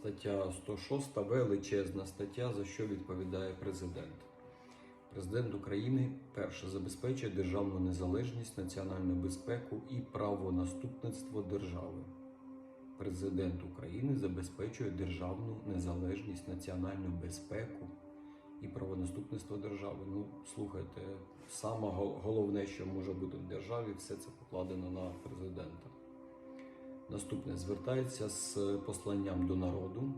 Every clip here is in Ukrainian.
Стаття 106 величезна стаття, за що відповідає президент. Президент України перше забезпечує державну незалежність, національну безпеку і правонаступництво держави. Президент України забезпечує державну незалежність, національну безпеку і правонаступництво держави. Ну, слухайте, саме головне, що може бути в державі, все це покладено на президента. Наступне звертається з посланням до народу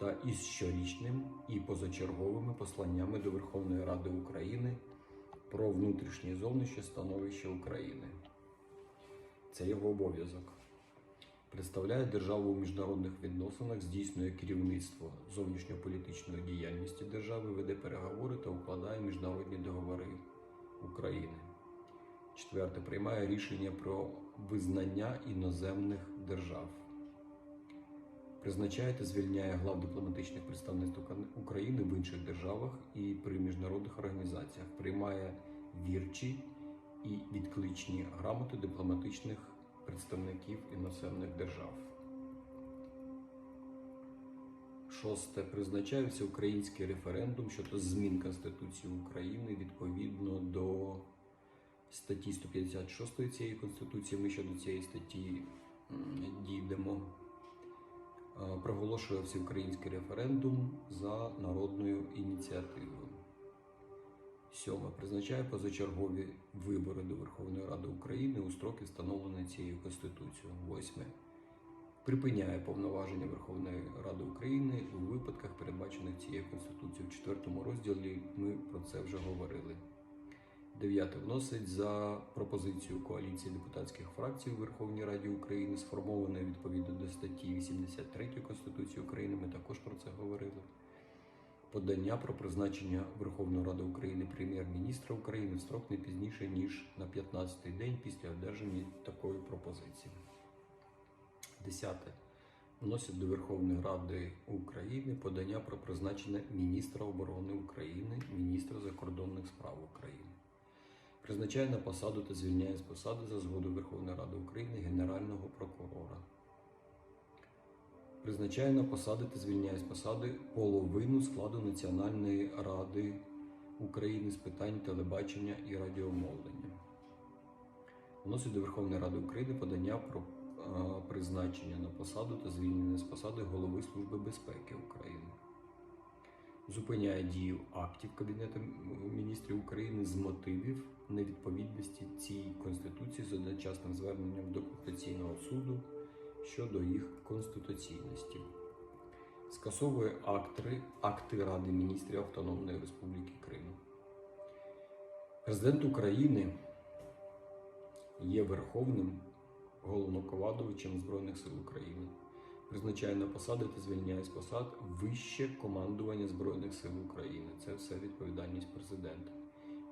та із щорічним і позачерговими посланнями до Верховної Ради України про внутрішнє і зовнішнє становище України. Це його обов'язок. Представляє державу у міжнародних відносинах, здійснює керівництво зовнішньополітичної діяльності держави, веде переговори та укладає міжнародні договори України. Четверте, приймає рішення про визнання іноземних держав. Призначає та звільняє глав дипломатичних представництв України в інших державах і при міжнародних організаціях. Приймає вірчі і відкличні грамоти дипломатичних представників іноземних держав. Шосте. Призначає всеукраїнський референдум щодо змін Конституції України відповідно до статті 156 цієї конституції. Ми ще до цієї статті дійдемо. Е, Проголошує всеукраїнський референдум за народною ініціативою. Сьоме. Призначає позачергові вибори до Верховної Ради України у строки, встановлені цією Конституцією. Восьме. Припиняє повноваження Верховної Ради України у випадках, передбачених цією Конституцією. В четвертому розділі ми про це вже говорили. Дев'яте вносить за пропозицію коаліції депутатських фракцій у Верховній Раді України, сформованої відповідно до статті 83 Конституції України. Ми також про це говорили. Подання про призначення Верховної Ради України прем'єр-міністра України в строк не пізніше ніж на 15-й день після одержання такої пропозиції. Десяте. Вносять до Верховної Ради України подання про призначення міністра оборони України, міністра закордонних справ України. Призначає на посаду та звільняє з посади за згодою Верховної Ради України Генерального прокурора. Призначає на посади та звільняє з посади половину складу Національної ради України з питань телебачення і радіомовлення. Вносить до Верховної Ради України подання про призначення на посаду та звільнення з посади голови Служби безпеки України. Зупиняє дію актів Кабінету міністрів України з мотивів невідповідності цій конституції з одночасним зверненням до Конституційного суду щодо їх конституційності. Скасовує акти, акти Ради міністрів Автономної Республіки Крим. Президент України є верховним головнокомандувачем Збройних сил України. Призначає на посади та звільняє з посад вище командування Збройних сил України. Це все відповідальність президента.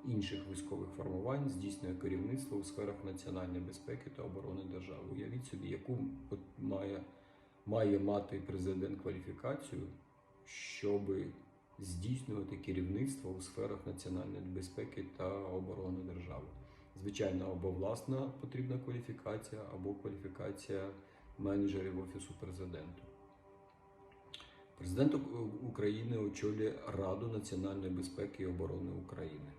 Інших військових формувань здійснює керівництво у сферах національної безпеки та оборони держави. Уявіть собі, яку має, має мати президент кваліфікацію, щоб здійснювати керівництво у сферах національної безпеки та оборони держави. Звичайно, або власна потрібна кваліфікація, або кваліфікація менеджерів Офісу президента. Президент України очолює Раду національної безпеки і оборони України.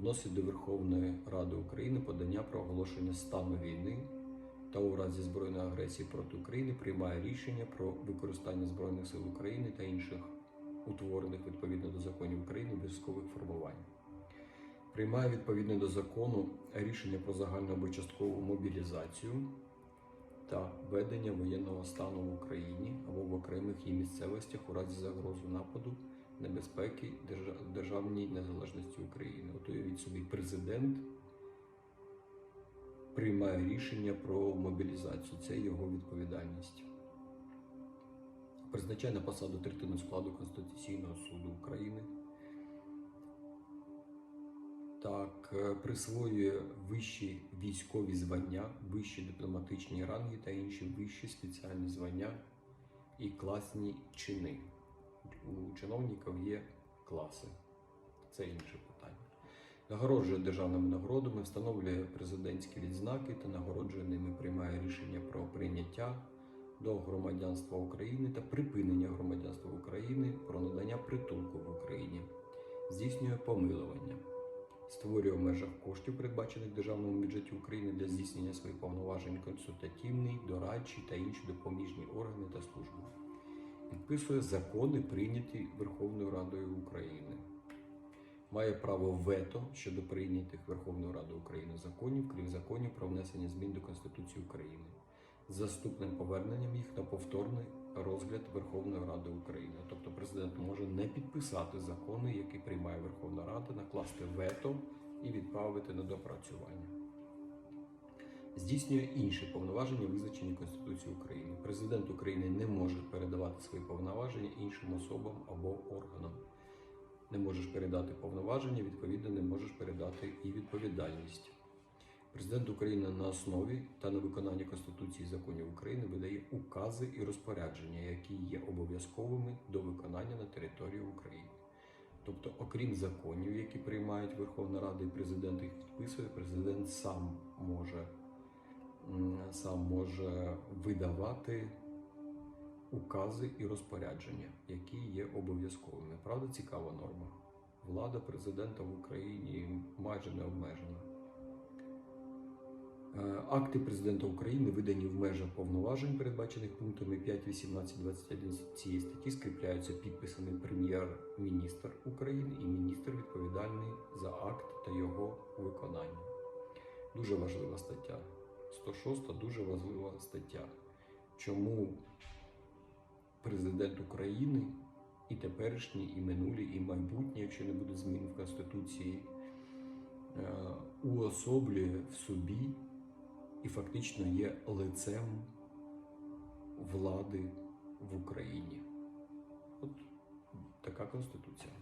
Вносить до Верховної Ради України подання про оголошення стану війни та у разі збройної агресії проти України приймає рішення про використання Збройних сил України та інших утворених відповідно до законів України військових формувань. Приймає відповідно до закону рішення про загальну або часткову мобілізацію та ведення воєнного стану в Україні або в окремих її місцевостях у разі загрози нападу, небезпеки державній незалежності України. От уявіть собі, президент приймає рішення про мобілізацію. Це його відповідальність. Призначає на посаду третину складу Конституційного суду України. Так, е, присвоює вищі військові звання, вищі дипломатичні ранги та інші вищі спеціальні звання і класні чини. У чиновників є класи. Це інше питання. Нагороджує державними нагородами, встановлює президентські відзнаки та нагороджує ними приймає рішення про прийняття до громадянства України та припинення громадянства України про надання притулку в Україні, здійснює помилування, створює в межах коштів, передбачених державному бюджеті України для здійснення своїх повноважень консультативний, дорадчий та інші допоміжні органи та служби. Підписує закони, прийняті Верховною Радою України. Має право вето щодо прийнятих Верховною Радою України законів, крім законів про внесення змін до Конституції України, з заступним поверненням їх на повторний розгляд Верховної Ради України. Тобто президент може не підписати закони, які приймає Верховна Рада, накласти вето і відправити на допрацювання. Здійснює інші повноваження, визначені Конституцією України. Президент України не може передавати свої повноваження іншим особам або органам. Не можеш передати повноваження, відповідно, не можеш передати і відповідальність. Президент України на основі та на виконання Конституції і законів України видає укази і розпорядження, які є обов'язковими до виконання на території України. Тобто, окрім законів, які приймають Верховна Рада і президент їх підписує, президент сам може, сам може видавати укази і розпорядження, які є обов'язковими. Правда, цікава норма. Влада президента в Україні майже не обмежена. Е, Акти президента України, видані в межах повноважень, передбачених пунктами 5, 18, 21 цієї статті, скріпляються підписами прем'єр-міністр України і міністр відповідальний за акт та його виконання. Дуже важлива стаття. 106 дуже важлива стаття. Чому президент України і теперішній, і минулі, і майбутнє, якщо не буде змін в Конституції, е, уособлює в собі і фактично є лицем влади в Україні. От така конституція.